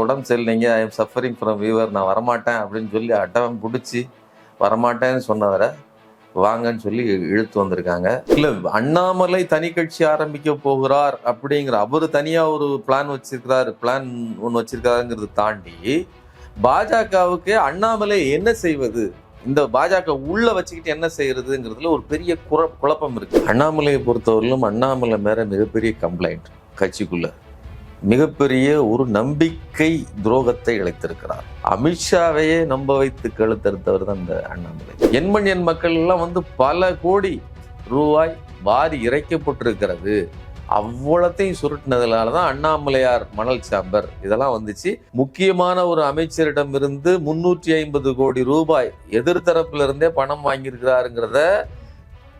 உடம்பு சரியில்லைங்க I am suffering from fever நான் வரமாட்டேன் அப்படின்னு சொல்லி அட்டவன் பிடிச்சி வரமாட்டேன்னு சொன்னவரை வாங்கன்னு சொல்லி இழுத்து வந்திருக்காங்க. இல்லை அண்ணாமலை தனி கட்சி ஆரம்பிக்க போகிறார் அப்படிங்கிற அவர் தனியாக ஒரு பிளான் வச்சிருக்கிறாரு பிளான் ஒன்று வச்சிருக்காருங்கிறது தாண்டி பாஜகவுக்கு அண்ணாமலை என்ன செய்வது? இந்த பாஜக உள்ள வச்சுக்கிட்டு என்ன செய்யறதுங்கிறதுல ஒரு பெரிய குற- குழப்பம் இருக்கு. அண்ணாமலையை பொறுத்தவரையிலும் அண்ணாமலை மேல மிகப்பெரிய கம்ப்ளைண்ட் கட்சிக்குள்ள. மிகப்பெரிய ஒரு நம்பிக்கை துரோகத்தை இழைத்திருக்கிறார். அமித்ஷாவையே நம்ப வைத்து கழுத்தறுத்தவர் தான் இந்த அண்ணாமலை எண்மண் எண் மக்கள் எல்லாம் வந்து பல கோடி ரூபாய் வாரி இறைக்கப்பட்டிருக்கிறது. அவ்வளத்தையும் சுருட்டினதுனால தான் அண்ணாமலையார் மணல் சாம்பர் இதெல்லாம் வந்துச்சு. முக்கியமான ஒரு அமைச்சரிடம் இருந்து முன்னூற்றி ஐம்பது கோடி ரூபாய் எதிர்த்தரப்பிலிருந்தே பணம் வாங்கியிருக்கிறாருங்கிறத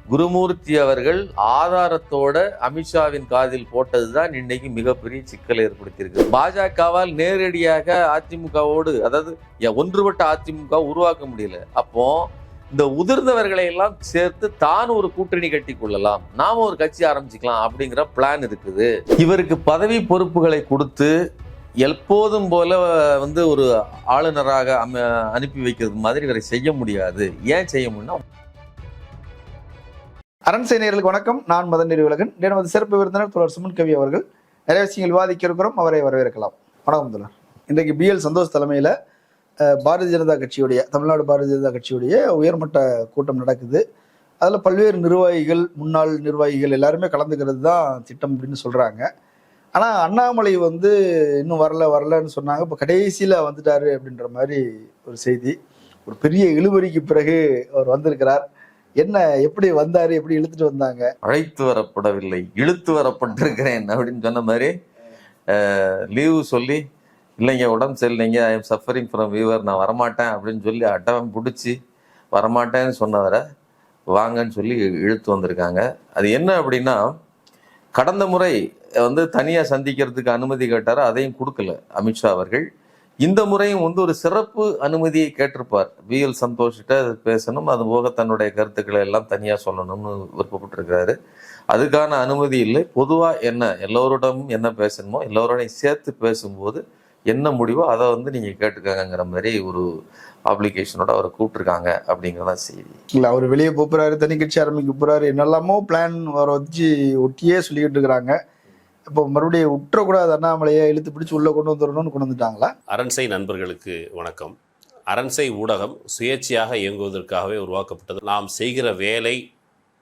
குருமூர்த்தி அவர்கள் ஆதாரத்தோட அமித்ஷாவின் காதில் போட்டதுதான் இன்னைக்கு மிகப்பெரிய சிக்கலை ஏற்படுத்தியிருக்கு. பாஜகவால் நேரடியாக அதிமுகவோடு அதாவது ஒன்றுபட்ட அதிமுக உருவாக்க முடியல. அப்போ இந்த உதிர்ந்தவர்களை எல்லாம் சேர்த்து தான் ஒரு கூட்டணி கட்டி கொள்ளலாம். நாம ஒரு கட்சி ஆரம்பிச்சுக்கலாம் அப்படிங்கிற பிளான் இருக்குது. இவருக்கு பதவி பொறுப்புகளை கொடுத்து எப்போதும் போல வந்து ஒரு ஆளுநராக அம- அனுப்பி வைக்கிறது மாதிரி இவரை செய்ய முடியாது. ஏன் செய்ய முடியும்னா அரண் செய்தியர்களுக்கு வணக்கம். நான் மதன் உலகன் இன்று நமது சிறப்பு விருந்தினர் தொடர் சுமன் கவி அவர்கள் நிறைய விஷயங்கள் விவாதிக்க இருக்கிறோம் அவரை வரவேற்கலாம். வணக்கம் தொடர் இன்றைக்கு பிஎல் சந்தோஷ் தலைமையில் பாரதிய ஜனதா கட்சியுடைய தமிழ்நாடு பாரதிய ஜனதா கட்சியுடைய உயர்மட்ட கூட்டம் நடக்குது. அதில் பல்வேறு நிர்வாகிகள் முன்னாள் நிர்வாகிகள் எல்லாருமே கலந்துக்கிறது தான் திட்டம் அப்படின்னு சொல்கிறாங்க ஆனால் அண்ணாமலை வந்து இன்னும் வரல வரலன்னு சொன்னாங்க. இப்போ கடைசியில் வந்துட்டாரு அப்படின்ற மாதிரி ஒரு செய்தி. ஒரு பெரிய இழுபறிக்கு பிறகு அவர் வந்திருக்கிறார். என்ன எப்படி வந்தாரு எப்படி இழுத்துட்டு வந்தாங்க? அழைத்து வரப்படவில்லை. இழுத்து வரப்பட்டிருக்கிறேன் அப்படின்னு சொன்ன மாதிரி லீவு சொல்லி இல்லைங்க உடம்பு சரியில்லைங்க I am suffering from fever நான் வரமாட்டேன் அப்படின்னு சொல்லி அட்டவன் பிடிச்சி வரமாட்டேன்னு சொன்னவரை வாங்கன்னு சொல்லி இழுத்து வந்திருக்காங்க. அது என்ன அப்படின்னா கடந்த முறை வந்து தனியாக சந்திக்கிறதுக்கு அனுமதி கேட்டார் அதையும் கொடுக்கல அமித்ஷா அவர்கள். இந்த முறையும் வந்து ஒரு சிறப்பு அனுமதியை கேட்டிருப்பார். வி எல் சந்தோஷ்கிட்ட பேசணும். அது போக தன்னுடைய கருத்துக்களை எல்லாம் தனியாக சொல்லணும்னு விருப்பப்பட்டிருக்கிறாரு. அதுக்கான அனுமதி இல்லை. பொதுவாக என்ன எல்லோரிடமும் என்ன பேசணுமோ எல்லோரோடையும் சேர்த்து பேசும்போது என்ன முடிவோ அதை வந்து நீங்கள் கேட்டுக்கங்கிற மாதிரி ஒரு அப்ளிகேஷனோட அவரை கூப்பிட்டுருக்காங்க அப்படிங்கிறதான் செய்தி. இல்லை அவர் வெளியே போகிறாரு தனி கட்சி ஆரம்பிக்க போகிறாரு என்னெல்லாமோ பிளான் வர வச்சு ஒட்டியே சொல்லிக்கிட்டு இருக்கிறாங்க. இப்போ மறுபடியும் விட்டுறக்கூடாது அண்ணாமலையை இழுத்து பிடிச்சி உள்ளே கொண்டு வந்துடணும்னு கொண்டு வந்துட்டாங்களா? அரண்சை நண்பர்களுக்கு வணக்கம். அரண்சை ஊடகம் சுயேட்சையாக இயங்குவதற்காகவே உருவாக்கப்பட்டது. நாம் செய்கிற வேலை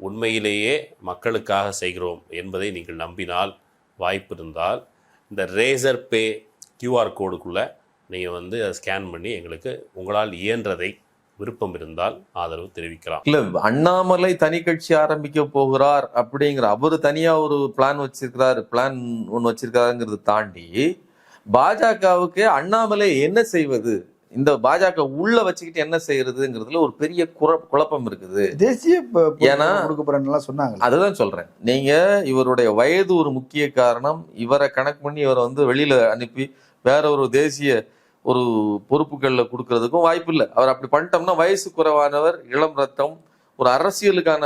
உண்மையிலேயே மக்களுக்காக செய்கிறோம் என்பதை நீங்கள் நம்பினால் வாய்ப்பு இருந்தால் இந்த ரேசர் பே கியூஆர் கோடுக்குள்ளே நீங்கள் வந்து அதை ஸ்கேன் பண்ணி எங்களுக்கு உங்களால் இயன்றதை விருப்பம் இருந்தால் ஆதரவு தெரிவிக்கலாம். இல்ல அண்ணாமலை தனி கட்சி ஆரம்பிக்க போகிறார் அப்படிங்கிற அவரு தனியா ஒரு பிளான் வச்சிருக்கிறாரு பிளான் ஒன்று வச்சிருக்காருங்கிறது தாண்டி பாஜகவுக்கு அண்ணாமலை என்ன செய்வது? இந்த பாஜக உள்ள வச்சுக்கிட்டு என்ன செய்யறதுங்கிறதுல ஒரு பெரிய குற- குழப்பம் இருக்குது. தேசிய ஏன்னா- சொன்னாங்க. அதுதான் சொல்றேன். நீங்க இவருடைய வயது ஒரு முக்கிய காரணம். இவரை கணக்கு பண்ணி இவரை வந்து வெளியில அனுப்பி வேற ஒரு தேசிய ஒரு பொறுப்புகளில் கொடுக்கறதுக்கும் வாய்ப்பு இல்லை. அவர் அப்படி பண்ணிட்டோம்னா வயசு குறைவானவர் இளம் ரத்தம் ஒரு அரசியலுக்கான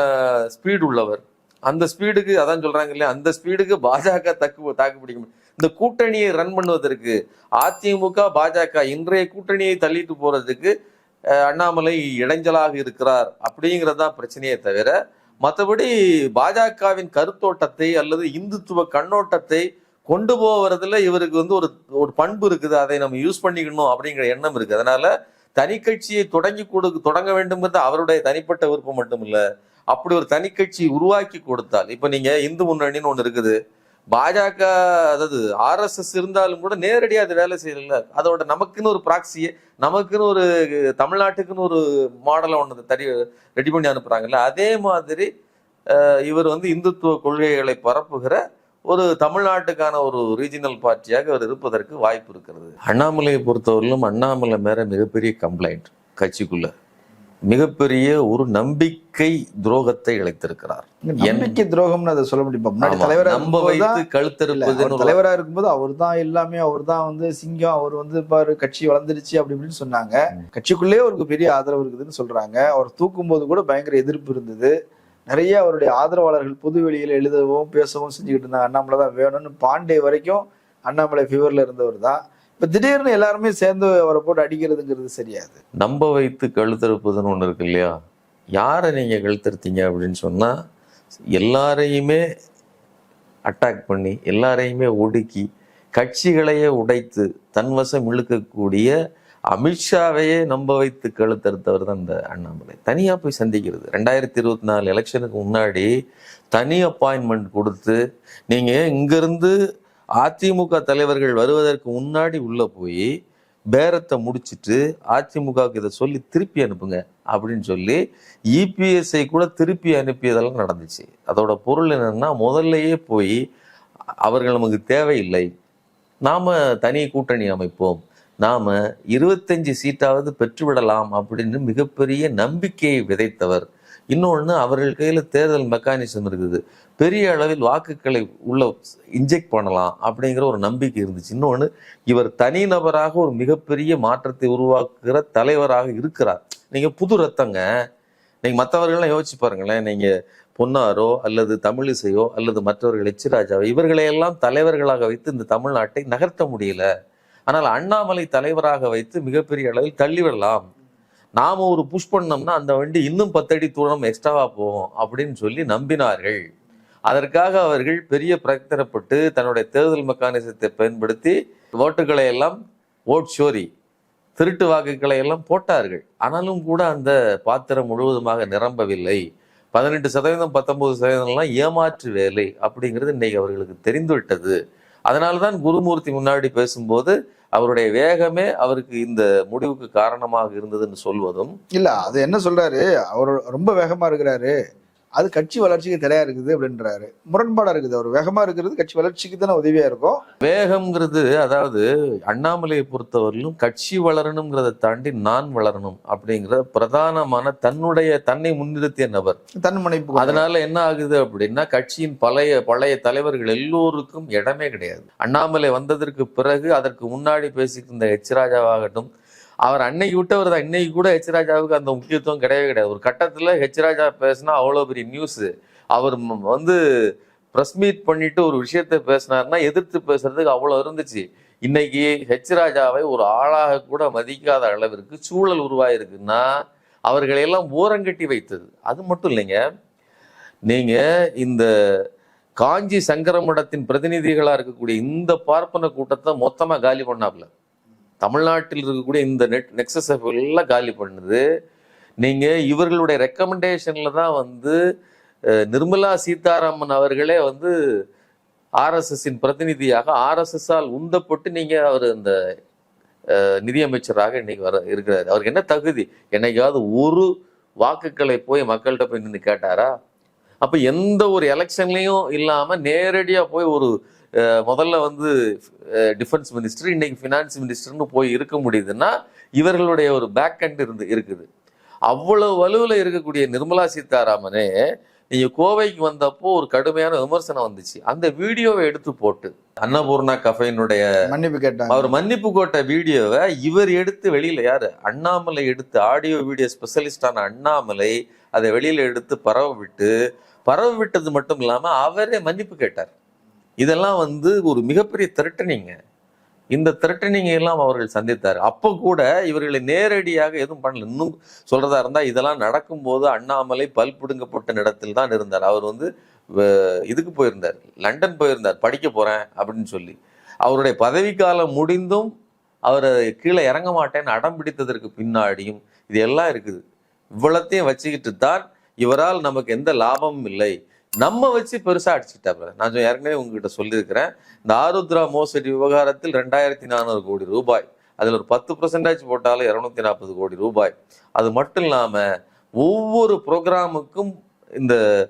ஸ்பீடு உள்ளவர். அந்த ஸ்பீடுக்கு அதான் சொல்றாங்க இல்லையா அந்த ஸ்பீடுக்கு பாஜக தக்கு தாக்கு பிடிக்க முடியும். இந்த கூட்டணியை ரன் பண்ணுவதற்கு அதிமுக பாஜக இன்றைய கூட்டணியை தள்ளிட்டு போறதுக்கு அண்ணாமலை இடைஞ்சலாக இருக்கிறார் அப்படிங்கிறது தான் பிரச்சனையே தவிர மற்றபடி பாஜகவின் கருத்தோட்டத்தை அல்லது இந்துத்துவ கண்ணோட்டத்தை கொண்டு போவதுல இவருக்கு வந்து ஒரு ஒரு பண்பு இருக்குது. அதை நம்ம யூஸ் பண்ணிக்கணும் அப்படிங்கிற எண்ணம் இருக்கு. அதனால தனி கட்சியை தொடங்கி கொடு தொடங்க வேண்டும்ங்கிறது அவருடைய தனிப்பட்ட விருப்பம் மட்டும் இல்லை அப்படி ஒரு தனி கட்சி உருவாக்கி கொடுத்தால் இப்போ நீங்க இந்து முன்னணின்னு ஒன்று இருக்குது. பாஜக அதாவது ஆர்எஸ்எஸ் இருந்தாலும் கூட நேரடியாக அது வேலை செய்யல. அதோட நமக்குன்னு ஒரு ப்ராக்சியை நமக்குன்னு ஒரு தமிழ்நாட்டுக்குன்னு ஒரு மாடலை ஒன்று தடி ரெடி பண்ணி அனுப்புகிறாங்கல்ல அதே மாதிரி இவர் வந்து இந்துத்துவ கொள்கைகளை பரப்புகிற ஒரு தமிழ்நாட்டுக்கான ஒரு ரீஜனல் பார்ட்டியாக அவர் இருப்பதற்கு வாய்ப்பு இருக்கிறது. அண்ணாமலையை பொறுத்தவரையிலும் அண்ணாமலை மேல மிகப்பெரிய கம்ப்ளைண்ட் கட்சிக்குள்ள. மிகப்பெரிய ஒரு நம்பிக்கை துரோகத்தை இழைத்திருக்கிறார். நம்பிக்கை துரோகம்னு அதை சொல்ல முடியுமா? தலைவரா நம்ப இருக்கும்போது வைத்து ஒரு- தலைவரா இருக்கும்போது அவர் தான் எல்லாமே அவர் தான் வந்து சிங்கம் அவர் வந்து பாரு கட்சி வளர்ந்துருச்சு அப்படி இப்படின்னு சொன்னாங்க. ம். கட்சிக்குள்ளே அவருக்கு பெரிய ஆதரவு இருக்குதுன்னு சொல்றாங்க. அவர் தூக்கும் போது கூட பயங்கர எதிர்ப்பு இருந்தது. நிறைய அவருடைய ஆதரவாளர்கள் புதுவெளியில் எழுதவும் பேசவும் செஞ்சுக்கிட்டு இருந்தாங்க. அண்ணாமலை தான் வேணும்னு பாண்டே வரைக்கும் அண்ணாமலை ஃபீவர்ல இருந்தவர் தான். இப்போ திடீர்னு எல்லாருமே சேர்ந்து அவரை போட்டு அடிக்கிறதுங்கிறது சரியாது. நம்ப வைத்து கழுத்தறுப்பதுன்னு ஒன்று இருக்கு இல்லையா? யாரை நீங்கள் கழுத்தறுத்தீங்க அப்படின்னு சொன்னால் எல்லாரையுமே அட்டாக் பண்ணி எல்லாரையுமே ஒடுக்கி கட்சிகளையே உடைத்து தன்வசம் இழுக்கக்கூடிய அமித்ஷாவையே நம்ப வைத்து கழுத்தறுத்தவர் தான் இந்த அண்ணாமலை. தனியாக போய் சந்திக்கிறது. ரெண்டாயிரத்தி இருபத்தி நாலு எலெக்ஷனுக்கு முன்னாடி தனி அப்பாயின்மெண்ட் கொடுத்து நீங்கள் இங்கேருந்து அதிமுக தலைவர்கள் வருவதற்கு முன்னாடி உள்ளே போய் பேரத்தை முடிச்சிட்டு அதிமுகவுக்கு இதை சொல்லி திருப்பி அனுப்புங்க அப்படின்னு சொல்லி இபிஎஸ்ஐ கூட திருப்பி அனுப்பியதெல்லாம் நடந்துச்சு. அதோட பொருள் என்னென்னா முதல்லையே போய் அவர்கள் நமக்கு தேவையில்லை. நாம் தனி கூட்டணி அமைப்போம். நாம் இருபத்தஞ்சு சீட்டாவது பெற்றுவிடலாம் அப்படின்னு மிகப்பெரிய நம்பிக்கையை விதைத்தவர். இன்னொன்று அவர்கள் கையில் தேர்தல் மெக்கானிசம் இருக்குது. பெரிய அளவில் வாக்குகளை உள்ள இன்ஜெக்ட் பண்ணலாம் அப்படிங்கிற ஒரு நம்பிக்கை இருந்துச்சு. இன்னொன்று இவர் தனிநபராக ஒரு மிகப்பெரிய மாற்றத்தை உருவாக்குகிற தலைவராக இருக்கிறார். நீங்கள் புது ரத்தங்க. நீங்கள் மற்றவர்கள்லாம் யோசிச்சு பாருங்களேன். நீங்கள் பொன்னாரோ அல்லது தமிழிசையோ அல்லது மற்றவர்கள் எச்சிராஜாவோ இவர்களையெல்லாம் தலைவர்களாக வைத்து இந்த தமிழ்நாட்டை நகர்த்த முடியல. ஆனால் அண்ணாமலை தலைவராக வைத்து மிகப்பெரிய அளவில் தள்ளிவிடலாம் நாம ஒரு புஷ் பண்ணோம்னா அந்த வண்டி இன்னும் பத்தடி தூரம் எக்ஸ்ட்ராவா போகும் அப்படின்னு சொல்லி நம்பினார்கள். அதற்காக அவர்கள் பெரிய பிரயத்தனப்பட்டு தன்னுடைய தேர்தல் மெக்கானிசத்தை பயன்படுத்தி ஓட்டுகளை எல்லாம் ஓட் ஷோரி திருட்டு வாக்குகளை எல்லாம் போட்டார்கள். ஆனாலும் கூட அந்த பாத்திரம் முழுவதுமாக நிரம்பவில்லை. பதினெட்டு சதவீதம் பத்தொன்பது சதவீதம்லாம் ஏமாற்று வேலை அப்படிங்கிறது இன்னைக்கு அவர்களுக்கு தெரிந்துவிட்டது. அதனால தான் குருமூர்த்தி முன்னாடி பேசும்போது அவருடைய வேகமே அவருக்கு இந்த முடிவுக்கு காரணமாக இருந்ததுன்னு சொல்வதும் இல்ல அது என்ன சொல்றாரு? அவர் ரொம்ப வேகமா இருக்கிறாரு. அது கட்சி வளர்ச்சிக்கு தடையா இருக்குது அப்படின்றாரு. முரண்பாடா இருக்குது அவர். வேகமா இருக்கிறது கட்சி வளர்ச்சிக்கு தானே உதவியா இருக்கும். வேகம்ங்கிறது அதாவது அண்ணாமலையை பொறுத்தவரையிலும் கட்சி வளரணுங்கிறதை தாண்டி நான் வளரணும் அப்படிங்கிற பிரதானமான தன்னுடைய தன்னை முன்னிறுத்திய நபர். தன்முனைப்பு அதனால என்ன ஆகுது அப்படின்னா கட்சியின் பழைய பழைய தலைவர்கள் எல்லோருக்கும் இடமே கிடையாது. அண்ணாமலை வந்ததற்கு பிறகு அதற்கு முன்னாடி பேசிட்டு இருந்த எச். ராஜாவாகட்டும் அவர் அன்னைக்கு விட்டவர் தான் இன்னைக்கு கூட ஹெச் ராஜாவுக்கு அந்த முக்கியத்துவம் கிடையவே கிடையாது. ஒரு கட்டத்தில் ஹெச் ராஜா பேசினா அவ்வளோ பெரிய நியூஸ் அவர் வந்து ப்ரெஸ் மீட் பண்ணிட்டு ஒரு விஷயத்த பேசினாருன்னா எதிர்த்து பேசுறதுக்கு அவ்வளோ இருந்துச்சு. இன்னைக்கு ஹெச் ராஜாவை ஒரு ஆளாக கூட மதிக்காத அளவிற்கு சூழல் உருவாயிருக்குன்னா அவர்களையெல்லாம் ஓரங்கட்டி வைத்தது. அது மட்டும் இல்லைங்க. நீங்க இந்த காஞ்சி சங்கரமடத்தின் பிரதிநிதிகளாக இருக்கக்கூடிய இந்த பார்ப்பன கூட்டத்தை மொத்தமாக காலி பண்ணாப்ல தமிழ்நாட்டில் இருக்கக்கூடிய இந்த நெட் நெக்ஸஸ் எல்லாம் காலி பண்ணுது. நீங்கள் இவர்களுடைய ரெக்கமெண்டேஷன்ல தான் வந்து நிர்மலா சீதாராமன் அவர்களே வந்து ஆர்எஸ்எஸ்ஸின் பிரதிநிதியாக ஆர்எஸ்எஸ்ஸால் உந்தப்பட்டு நீங்க அவர் இந்த நிதியமைச்சராக இன்னைக்கு வர இருக்கிறார். அவருக்கு என்ன தகுதி? என்னைக்காவது ஒரு வாக்குகளை போய் மக்கள்கிட்ட போய் நின்று கேட்டாரா? அப்போ எந்த ஒரு எலெக்ஷன்லயும் இல்லாமல் நேரடியாக போய் ஒரு முதல்ல வந்து டிஃபென்ஸ் மினிஸ்டர் இன்னைக்கு ஃபினான்ஸ் மினிஸ்டர்னு போய் இருக்க முடியுதுன்னா இவர்களுடைய ஒரு பேக் அண்ட் இருந்து இருக்குது. அவ்வளவு வலுவில் இருக்கக்கூடிய நிர்மலா சீதாராமனே நீங்க கோவைக்கு வந்தப்போ ஒரு கடுமையான விமர்சனம் வந்துச்சு. அந்த வீடியோவை எடுத்து போட்டு அன்னபூர்ணா கஃபைனுடைய மன்னிப்பு கேட்டாங்க. அவர் மன்னிப்பு கோட்ட வீடியோவை இவர் எடுத்து வெளியில யாரு? அண்ணாமலை எடுத்து ஆடியோ வீடியோ ஸ்பெஷலிஸ்டான அண்ணாமலை அதை வெளியில எடுத்து பரவ விட்டு பரவ விட்டது மட்டும் இல்லாம அவரே மன்னிப்பு கேட்டார். இதெல்லாம் வந்து ஒரு மிகப்பெரிய திரட்டனிங்க இந்த திரட்டனிங்க எல்லாம் அவர்கள் சந்தித்தார். அப்போ கூட இவர்களை நேரடியாக எதுவும் பண்ணல. இன்னும் சொல்றதா இருந்தால் இதெல்லாம் நடக்கும்போது அண்ணாமலை பல் பிடுங்கப்பட்ட இடத்தில் தான் இருந்தார். அவர் வந்து வ- இதுக்கு போயிருந்தார். லண்டன் போயிருந்தார். படிக்க போகிறேன் அப்படின்னு சொல்லி. அவருடைய பதவிக்காலம் முடிந்தும் அவர் கீழே இறங்க மாட்டேன்னு அடம் பிடித்ததற்கு பின்னாடியும் இது எல்லாம் இருக்குது. இவ்வளத்தையும் வச்சுக்கிட்டு தான் இவரால் நமக்கு எந்த லாபமும் இல்லை. நம்ம வச்சு பெருசா அடிச்சுட்டாப்ல நான் சொ- ஏற்கனவே உங்ககிட்ட சொல்லியிருக்கிறேன். இந்த ஆருத்ரா மோசடி விவகாரத்தில் ரெண்டாயிரத்தி நானூறு கோடி ரூபாய். அதுல ஒரு பத்து பர்சன்டேஜ் போட்டாலும் இருநூத்தி நாற்பது கோடி ரூபாய். அது மட்டும் இல்லாம ஒவ்வொரு ப்ரோக்ராமுக்கும் இந்த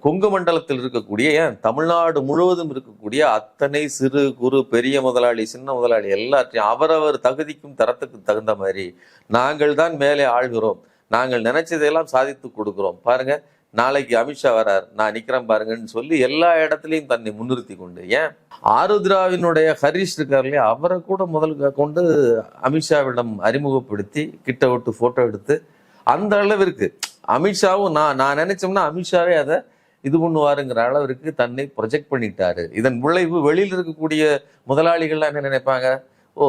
கொங்கு மண்டலத்தில் இருக்கக்கூடிய ஏன்? தமிழ்நாடு முழுவதும் இருக்கக்கூடிய அத்தனை சிறு குறு பெரிய முதலாளி சின்ன முதலாளி எல்லாத்தையும் அவரவர் தகுதிக்கும் தரத்துக்கு தகுந்த மாதிரி நாங்கள் தான் மேலே ஆள்கிறோம். நாங்கள் நினைச்சதையெல்லாம் சாதித்து கொடுக்கிறோம். பாருங்க நாளைக்கு அமித்ஷா வரார் நான் நிற்கிறேன் பாருங்கன்னு சொல்லி எல்லா இடத்துலையும் தன்னை முன்னிறுத்தி கொண்டு ஏன்? ஆருத்ராவினுடைய ஹரிஷ் இருக்கார் இல்லையா அவரை கூட முதல் கொண்டு அமித்ஷாவிடம் அறிமுகப்படுத்தி கிட்ட விட்டு ஃபோட்டோ எடுத்து அந்த அளவிற்கு அமித்ஷாவும் நான் நான் நினைச்சோம்னா அமித்ஷாவே அதை இது பண்ணுவாருங்கிற அளவிற்கு தன்னை ப்ரொஜெக்ட் பண்ணிட்டாரு. இதன் விளைவு வெளியில் இருக்கக்கூடிய முதலாளிகள்லாம் என்ன நினைப்பாங்க? ஓ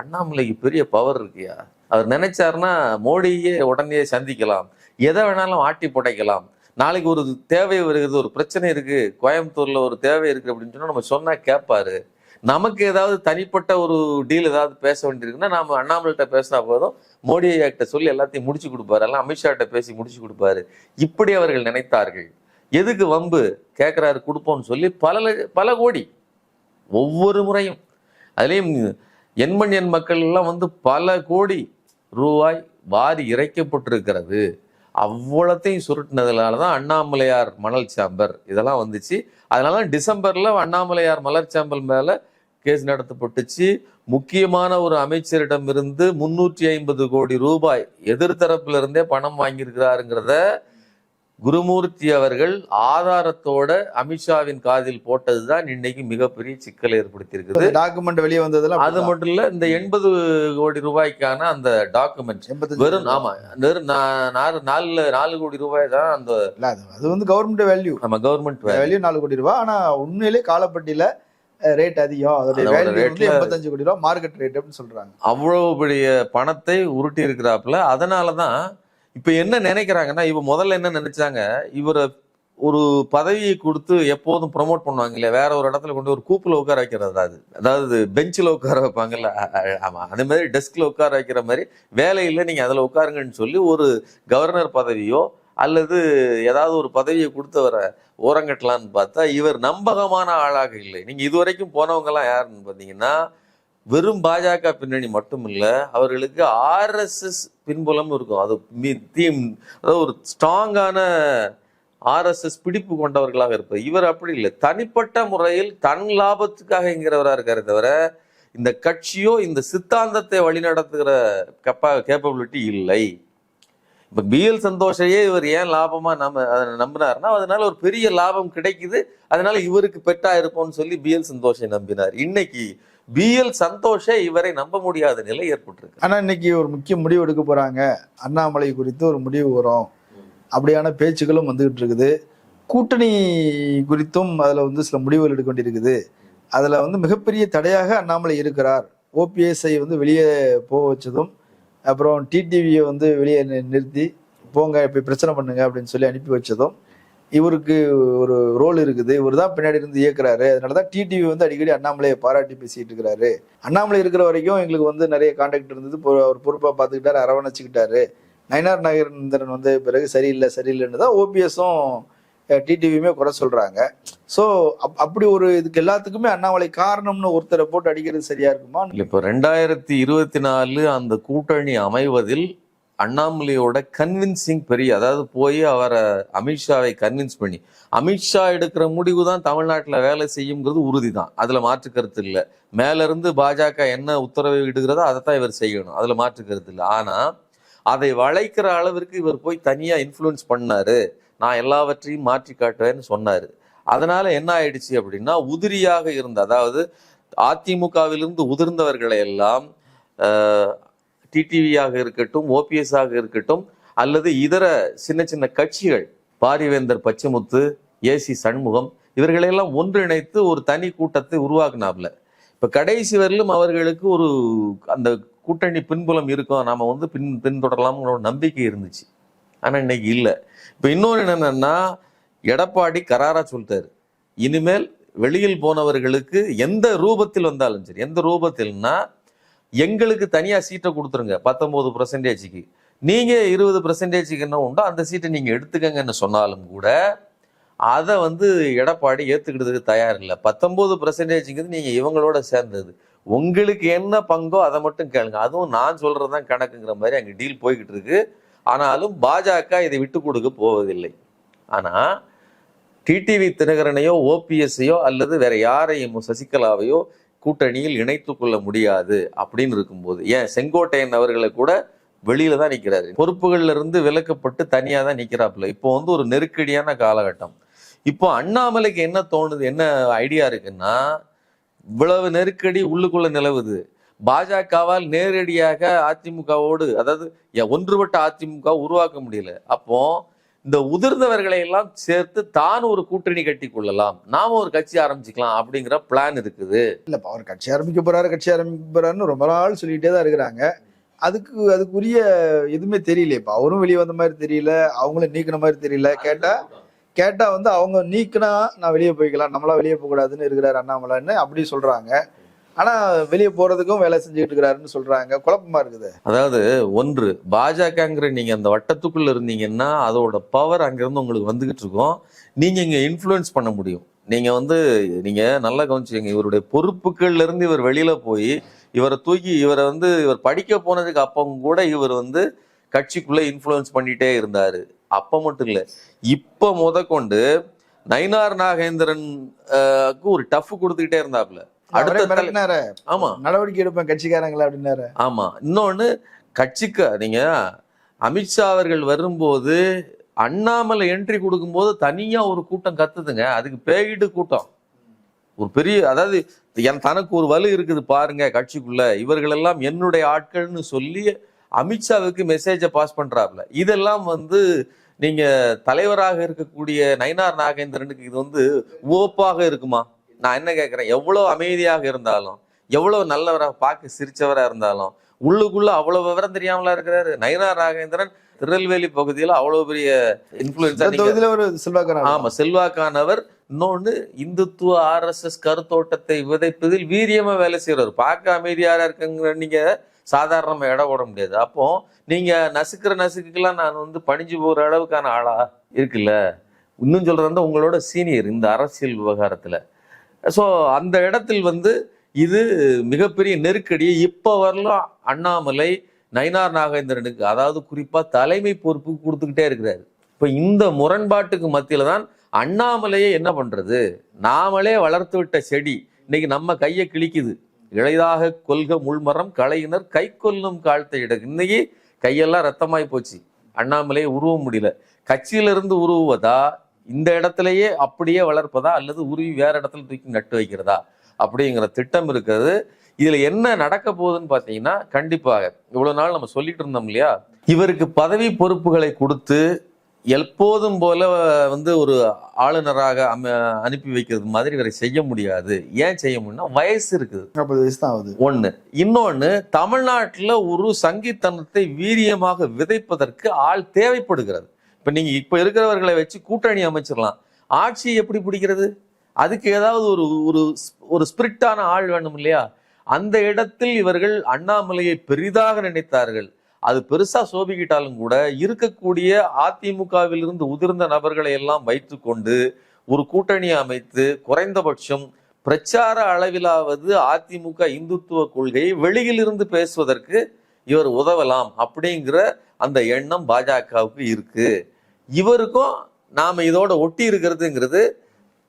அண்ணாமலைக்கு பெரிய பவர் இருக்கியா? அவர் நினைச்சாருன்னா மோடியே உடனே சந்திக்கலாம். எதை வேணாலும் ஆட்டி புடைக்கலாம். நாளைக்கு ஒரு தேவை வருகிறது ஒரு பிரச்சனை இருக்கு கோயம்புத்தூர்ல ஒரு தேவை இருக்கு அப்படின்னு சொன்னா நம்ம சொன்னா கேட்பாரு நமக்கு ஏதாவது தனிப்பட்ட ஒரு டீல் ஏதாவது பேச வேண்டியிருக்குன்னா நாம அண்ணாமலைகிட்ட பேசினா போதும். மோடி ஐயாக்கிட்ட சொல்லி எல்லாத்தையும் முடிச்சு கொடுப்பாரு. எல்லாம் அமித்ஷாட்ட பேசி முடிச்சு கொடுப்பாரு. இப்படி அவர்கள் நினைத்தார்கள். எதுக்கு வம்பு? கேட்குறாரு கொடுப்போம்னு சொல்லி பல பல கோடி. ஒவ்வொரு முறையும். அதுலேயும் எண்மண் எண் மக்கள் எல்லாம் வந்து பல கோடி ரூபாய் வாரி இறைக்கப்பட்டிருக்கிறது. அவ்வளத்தையும் சுருட்டினதுனால தான் அண்ணாமலையார் மணல் சாம்பர் இதெல்லாம் வந்துச்சு. அதனால தான் அண்ணாமலையார் மலர் சாம்பல் மேலே கேஸ் நடத்தப்பட்டுச்சு. முக்கியமான ஒரு அமைச்சரிடம் இருந்து முன்னூற்றி ஐம்பது கோடி ரூபாய் எதிர்த்தரப்பிலிருந்தே பணம் வாங்கியிருக்கிறாருங்கிறத குருமூர்த்தி அவர்கள் ஆதாரத்தோட அமித்ஷாவின் காதில் போட்டதுதான் இன்னைக்கு மிகப்பெரிய சிக்கலை ஏற்படுத்தியிருக்குது. டாக்குமெண்ட் வெளியே வந்ததெல்லாம் அது மட்டும் இல்ல இந்த எண்பது கோடி ரூபாய்க்கான அந்த டாக்குமெண்ட் வெறும் ஆமா வெறும் நாலு நாலு கோடி ரூபாய் தான் அந்த அது வந்து கவர்மெண்ட் வேல்யூ நம்ம கவர்மெண்ட் வேல்யூ நாலு கோடி ரூபாய். ஆனா உண்மையிலே காலப்பட்டியில ரேட் அதிகம். அதோட ல- எண்பத்தஞ்சு கோடி ரூபாய் மார்க்கெட் ரேட் அப்படின்னு சொல்றாங்க. அவ்வளவு பெரிய பணத்தை உருட்டி இருக்கிறாப்புல அதனாலதான் இப்போ என்ன நினைக்கிறாங்கன்னா இவ முதல்ல என்ன நினைச்சாங்க இவரை ஒரு பதவியை கொடுத்து எப்போதும் ப்ரொமோட் பண்ணுவாங்க இல்லையா வேற ஒரு இடத்துல கொண்டு ஒரு கூப்பில் உட்கார வைக்கிறது அது? அதாவது பெஞ்சில் உட்கார வைப்பாங்கல்ல ஆமாம் அதே மாதிரி டெஸ்கில் உட்கார வைக்கிற மாதிரி வேலையில் நீங்கள் அதில் உட்காருங்கன்னு சொல்லி ஒரு கவர்னர் பதவியோ அல்லது ஏதாவது ஒரு பதவியை கொடுத்து வர ஓரங்கட்டலான்னு பார்த்தா இவர் நம்பகமான ஆளாக இல்லை. நீங்கள் இதுவரைக்கும் போனவங்க யாருன்னு பார்த்தீங்கன்னா வெறும் பாஜக பின்னணி மட்டும் அவர்களுக்கு ஆர்எஸ்எஸ் பின்புலம் இருக்கும். அது தீம் அதாவது ஒரு ஸ்ட்ராங்கான ஆர்எஸ்எஸ் பிடிப்பு கொண்டவர்களாக இருப்பார் இவர் அப்படி இல்லை. தனிப்பட்ட முறையில் தன் லாபத்துக்காக என்கிறவராக இருக்காரு தவிர இந்த கட்சியோ இந்த சித்தாந்தத்தை வழிநடத்துகிற கப்பா கேப்பபிலிட்டி இல்லை. இப்போ பிஎல் சந்தோஷையே இவர் ஏன் லாபமாக நம்ம அதை நம்பினார்னா அதனால ஒரு பெரிய லாபம் கிடைக்குது. அதனால இவருக்கு பெட்டா இருப்போம்னு சொல்லி பிஎல் சந்தோஷை நம்பினார். இன்னைக்கு பிஎல் சந்தோஷை இவரை நம்ப முடியாத நிலை ஏற்பட்டிருக்கு. ஆனால் இன்னைக்கு ஒரு முக்கிய முடிவு எடுக்க போகிறாங்க அண்ணாமலை குறித்து ஒரு முடிவு வரும். அப்படியான பேச்சுக்களும் வந்துகிட்டு இருக்குது. கூட்டணி குறித்தும் அதில் வந்து சில முடிவுகள் எடுக்க வேண்டியிருக்குது. அதில் வந்து மிகப்பெரிய தடையாக அண்ணாமலை இருக்கிறார். ஓபிஎஸ்ஐ வந்து வெளியே போக வச்சதும் அப்புறம் டிடிவியை வந்து வெளியே நி- நிறுத்தி போங்க இப்போ பிரச்சனை பண்ணுங்க அப்படின்னு சொல்லி அனுப்பி வச்சதும் இவருக்கு ஒரு ரோல் இருக்குது. இவர் தான் பின்னாடி இருந்து இயக்குறாரு. அதனால தான் டிடிவி வந்து அடிக்கடி அண்ணாமலையை பாராட்டி பேசிட்டு இருக்கிறாரு. அண்ணாமலை இருக்கிற வரைக்கும் எங்களுக்கு வந்து நிறைய கான்டாக்ட் இருந்தது. பொ- அவர் பொறுப்பாக பார்த்துக்கிட்டாரு அரவணைச்சிக்கிட்டாரு. நயனார் நாகேந்திரன் வந்த பிறகு சரியில்லை சரியில்லைன்னு தான் ஓபிஎஸும் டிடிவியுமே குறை சொல்றாங்க. ஸோ அப்படி ஒரு இதுக்கு எல்லாத்துக்குமே அண்ணாமலை காரணம்னு ஒருத்தரை போட்டு அடிக்கிறது சரியா இருக்குமா? இப்போ ரெண்டாயிரத்தி இருபத்தி நாலு அந்த கூட்டணி அமைவதில் அண்ணாமலையோட கன்வின்சிங் பெரிய அதாவது போய் அவரை அமித்ஷாவை கன்வின்ஸ் பண்ணி அமித்ஷா எடுக்கிற முடிவு தான் தமிழ்நாட்டில் வேலை செய்யுங்கிறது உறுதி தான் அதில் மாற்று கருத்து இல்லை. மேலேருந்து பாஜக என்ன உத்தரவு இடுகிறதோ அதை தான் இவர் செய்யணும். அதில் மாற்று கருத்து இல்லை. ஆனால் அதை வளைக்கிற அளவிற்கு இவர் போய் தனியாக இன்ஃப்ளூயன்ஸ் பண்ணாரு. நான் எல்லாவற்றையும் மாற்றி காட்டுவேன்னு சொன்னார். அதனால என்ன ஆயிடுச்சு அப்படின்னா உதிரியாக இருந்த அதாவது அதிமுகவிலிருந்து உதிர்ந்தவர்களை எல்லாம் டிடிவியாக இருக்கட்டும் ஓபிஎஸ்ஆக இருக்கட்டும் அல்லது இதர சின்ன சின்ன கட்சிகள் பாரிவேந்தர் பச்சைமுத்து ஏசி சண்முகம் இவர்களையெல்லாம் ஒன்றிணைத்து ஒரு தனி கூட்டத்தை உருவாக்குனாப்ல. இப்போ கடைசி வரையிலும் அவர்களுக்கு ஒரு அந்த கூட்டணி பின்புலம் இருக்கும். நாம் வந்து பின் பின்தொடரலாம்ங்கிற ஒரு நம்பிக்கை இருந்துச்சு. ஆனால் இன்னைக்கு இல்லை. இப்போ இன்னொன்று என்னென்னா எடப்பாடி கராரா சொல்லிட்டாரு. இனிமேல் வெளியில் போனவர்களுக்கு எந்த ரூபத்தில் வந்தாலும் சரி எந்த ரூபத்தில்னா எங்களுக்கு தனியாக சீட்டை கொடுத்துருங்க பத்தொம்போது பர்சன்டேஜுக்கு நீங்கள் இருபது பர்சன்டேஜுக்கு என்ன உண்டோ அந்த சீட்டை நீங்கள் எடுத்துக்கங்கன்னு சொன்னாலும் கூட அதை வந்து எடப்பாடி ஏற்றுக்கிட்டதுக்கு தயார் இல்லை. பத்தொம்போது பர்சன்டேஜுங்கிறது நீங்கள் இவங்களோட சேர்ந்தது. உங்களுக்கு என்ன பங்கோ அதை மட்டும் கேளுங்க. அதுவும் நான் சொல்கிறது தான் கணக்குங்கிற மாதிரி அங்கே டீல் போய்கிட்டு இருக்குது ஆனாலும் பாஜக இதை விட்டு கொடுக்க போவதில்லை. ஆனால் டிடிவி தினகரனையோ ஓபிஎஸ்ஸையோ அல்லது வேற யாரையும் சசிகலாவையோ கூட்டணியில் இணைத்து கொள்ள முடியாது அப்படின்னு இருக்கும்போது ஏன் செங்கோட்டையன் அவர்களை கூட வெளியில தான் நிற்கிறாரு பொறுப்புகள்ல இருந்து விலக்கப்பட்டு தனியா தான் நிற்கிறாப்புல இப்போ வந்து ஒரு நெருக்கடியான காலகட்டம். இப்போ அண்ணாமலைக்கு என்ன தோணுது என்ன ஐடியா இருக்குன்னா இவ்வளவு நெருக்கடி உள்ளுக்குள்ள நிலவுது. பாஜகவால் நேரடியாக அதிமுகவோடு அதாவது ஒன்றுபட்ட அதிமுக உருவாக்க முடியல. அப்போ இந்த உதிர்ந்தவர்களை எல்லாம் சேர்த்து தான் ஒரு கூட்டணி கட்டி கொள்ளலாம். நாம ஒரு கட்சி ஆரம்பிச்சுக்கலாம் அப்படிங்கிற பிளான் இருக்குது. இல்ல அவர் கட்சி ஆரம்பிக்க போறாரு கட்சி ஆரம்பிக்க போறாருன்னு ரொம்ப நாள் சொல்லிட்டே தான் இருக்கிறாங்க. அதுக்கு அதுக்குரிய எதுவுமே தெரியல இப்ப அவரும் வெளியே வந்த மாதிரி தெரியல அவங்களும் நீக்கின மாதிரி தெரியல. கேட்டா கேட்டா வந்து அவங்க நீக்கினா நான் வெளியே போய்க்கலாம் நம்மளா வெளியே போக கூடாதுன்னு இருக்கிறாரு அண்ணாமலைன்னு அப்படி சொல்றாங்க. ஆனா வெளியே போறதுக்கும் வேலை செஞ்சுட்டு இருக்கிறாருன்னு சொல்றாங்க. குழப்பமா இருக்குது. அதாவது ஒன்று பாஜகங்கிற நீங்க அந்த வட்டத்துக்குள்ள இருந்தீங்கன்னா அதோட பவர் அங்கிருந்து உங்களுக்கு வந்துகிட்டு இருக்கும் நீங்க இங்க இன்ஃப்ளூயன்ஸ் பண்ண முடியும். நீங்க வந்து நீங்க நல்லா கவனிச்சுங்க இவருடைய பொறுப்புகள்ல இருந்து இவர் வெளியில போய் இவரை தூக்கி இவரை வந்து இவர் படிக்க போனதுக்கு அப்பவும் கூட இவர் வந்து கட்சிக்குள்ள இன்ஃப்ளூயன்ஸ் பண்ணிட்டே இருந்தாரு. அப்ப மட்டும் இல்ல இப்ப முத கொண்டு நயினார் நாகேந்திரன் ஒரு டஃப் கொடுத்துக்கிட்டே இருந்தாப்ல அடுத்த ஆமா. நடவடிக்கை எடுப்பேன் கட்சிக்காரங்களா அப்படின்னாரு. ஆமா. இன்னொன்னு கட்சிக்கு நீங்க அமித்ஷா அவர்கள் வரும்போது அண்ணாமலை என்ட்ரி கொடுக்கும்போது தனியா ஒரு கூட்டம் கத்துதுங்க. அதுக்கு பேயிடு கூட்டம். ஒரு பெரிய அதாவது என் தனக்கு ஒரு வலு இருக்குது பாருங்க கட்சிக்குள்ள. இவர்கள் எல்லாம் என்னுடைய ஆட்கள்னு சொல்லி அமித்ஷாவுக்கு மெசேஜை பாஸ் பண்றாப்ல. இதெல்லாம் வந்து நீங்க தலைவராக இருக்கக்கூடிய நயினார் நாகேந்திரனுக்கு இது வந்து ஓப்பாக இருக்குமா? நான் என்ன கேட்கிறேன் எவ்வளவு அமைதியாக இருந்தாலும் எவ்வளவு நல்லவரா பார்க்க சிரிச்சவரா இருந்தாலும் உள்ளுக்குள்ள அவ்வளவு விவரம் தெரியாமலா இருக்கிறாரு. நயினார் நாகேந்திரன் திருநெல்வேலி பகுதியில அவ்வளவு பெரிய ஒரு செல்வாக்கான ஆமா செல்வாக்கானவர். இன்னொன்னு இந்துத்துவ ஆர்எஸ்எஸ் கருத்தோட்டத்தை விதைப்பதில் வீரியமா வேலை செய்யறாரு. பார்க்க அமைதியாரா இருக்குங்கிற நீங்க சாதாரணமா இடம் போட முடியாது. அப்போ நீங்க நசுக்கிற நசுக்குக்கெல்லாம் நான் வந்து பணிஞ்சு போற அளவுக்கான ஆளா இருக்குல்ல? இன்னும் வந்து உங்களோட சீனியர் இந்த அரசியல் விவகாரத்துல. ஸோ அந்த இடத்தில் வந்து இது மிகப்பெரிய நெருக்கடியை இப்போ வரலாம் அண்ணாமலை நயினார் நாகேந்திரனுக்கு அதாவது குறிப்பாக தலைமை பொறுப்பு கொடுத்துக்கிட்டே இருக்கிறாரு. இப்போ இந்த முரண்பாட்டுக்கு மத்தியில் தான் அண்ணாமலையே என்ன பண்ணுறது நாமளே வளர்த்து விட்ட செடி இன்னைக்கு நம்ம கையை கிழிக்குது. இளைதாக கொள்க முள்மரம் கலையினர் கை கொல்லும் காலத்தை இட இன்னைக்கு கையெல்லாம் ரத்தமாய் போச்சு. அண்ணாமலையை உருவ முடியல. கட்சியிலிருந்து உருவுவதா? இந்த இடத்துலயே அப்படியே வளர்ப்பதா அல்லது உருவி வேற இடத்துல தூக்கி நட்டு வைக்கிறதா அப்படிங்கிற திட்டம் இருக்கிறது. இதுல என்ன நடக்க போகுதுன்னு பாத்தீங்கன்னா கண்டிப்பாக இவ்வளவு நாள் நம்ம சொல்லிட்டு இருந்தோம் இல்லையா? இவருக்கு பதவி பொறுப்புகளை கொடுத்து எப்போதும் போல வந்து ஒரு ஆளுநராக அம- அனுப்பி வைக்கிறது மாதிரி இவரை செய்ய முடியாது. ஏன் செய்ய முடியும்னா வயசு இருக்குது. நாற்பது வயசு தான் ஆகுது. ஒண்ணு. இன்னொன்னு தமிழ்நாட்டுல ஒரு சங்கித்தனத்தை வீரியமாக விதைப்பதற்கு ஆள் தேவைப்படுகிறது. இப்ப நீங்க இப்ப இருக்கிறவர்களை வச்சு கூட்டணி அமைச்சிடலாம் ஆட்சியை எப்படி பிடிக்கிறது? அதுக்கு ஏதாவது ஒரு ஒரு ஒரு ஸ்பிரிட்டான ஆள் வேணும் இல்லையா? அந்த இடத்தில் இவர்கள் அண்ணாமலையை பெரிதாக நினைத்தார்கள். அது பெருசா சோபிக்கிட்டாலும் கூட இருக்கக்கூடிய அதிமுகவிலிருந்து உதிர்ந்த நபர்களை எல்லாம் வைத்துக்கொண்டு ஒரு கூட்டணி அமைத்து குறைந்தபட்சம் பிரச்சார அளவிலாவது அதிமுக இந்துத்துவ கொள்கையை வெளியில் இருந்து பேசுவதற்கு இவர் உதவலாம் அப்படிங்கிற அந்த எண்ணம் பாஜகவுக்கு இருக்குது இவருக்கும் நாம் இதோட ஒட்டி இருக்கிறதுங்கிறது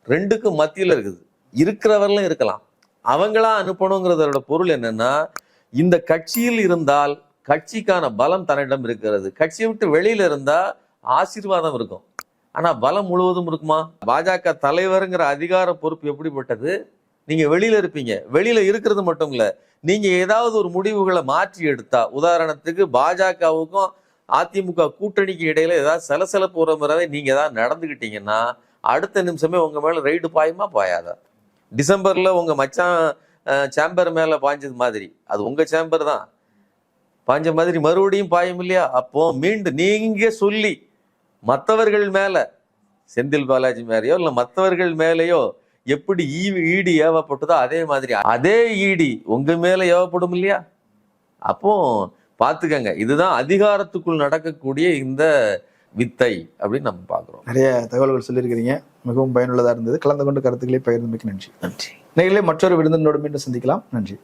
ரெண்டுக்கும் மத்தியில் இருக்குது. இருக்கிறவர்களும் இருக்கலாம். அவங்களா அனுப்பணுங்கிறதோட பொருள் என்னன்னா இந்த கட்சியில் இருந்தால் கட்சிக்கான பலம் தன்னிடம் இருக்கிறது. கட்சியை விட்டு வெளியில இருந்தா ஆசீர்வாதம் இருக்கும். ஆனா பலம் முழுவதும் இருக்குமா? பாஜக தலைவருங்கிற அதிகார பொறுப்பு எப்படிப்பட்டது? நீங்க வெளியில இருப்பீங்க. வெளியில இருக்கிறது மட்டும் இல்லை நீங்க ஏதாவது ஒரு முடிவுகளை மாற்றி எடுத்தா உதாரணத்துக்கு பாஜகவுக்கும் அதிமுக கூட்டணிக்கு இடையில ஏதாவது சலசலப்பு வர மாதிரி நீங்க ஏதாவது நடந்துகிட்டீங்கன்னா அடுத்த நிமிஷமே உங்க மேல ரைடு பாயுமா பாயாதா? டிசம்பர்ல உங்க மச்சான் சேம்பர் மேல பாய்ஞ்சது மாதிரி. அது உங்க சேம்பர் தான். பாஞ்ச மாதிரி மறுபடியும் பாயும் இல்லையா? அப்போ மீண்டும் நீங்க சொல்லி மற்றவர்கள் மேல செந்தில் பாலாஜி மேலேயோ இல்ல மற்றவர்கள் மேலேயோ எப்படி ஈவி ஈடி ஏவப்பட்டதோ அதே மாதிரி அதே ஈடி உங்க மேல ஏவப்படும் இல்லையா? அப்போ பார்த்துக்கங்க. இதுதான் அதிகாரத்துக்குள் நடக்கக்கூடிய இந்த வித்தை அப்படின்னு நம்ம பாக்குறோம் நிறைய தகவல்கள் சொல்லியிருக்கிறீங்க. மிகவும் பயனுள்ளதா இருந்தது. கலந்து கொண்டு கருத்துக்களை பகிர்ந்தமைக்கு நன்றி. நன்றி. நேரிலே மற்றொரு விருந்தினோடு மீண்டும் சந்திக்கலாம். நன்றி.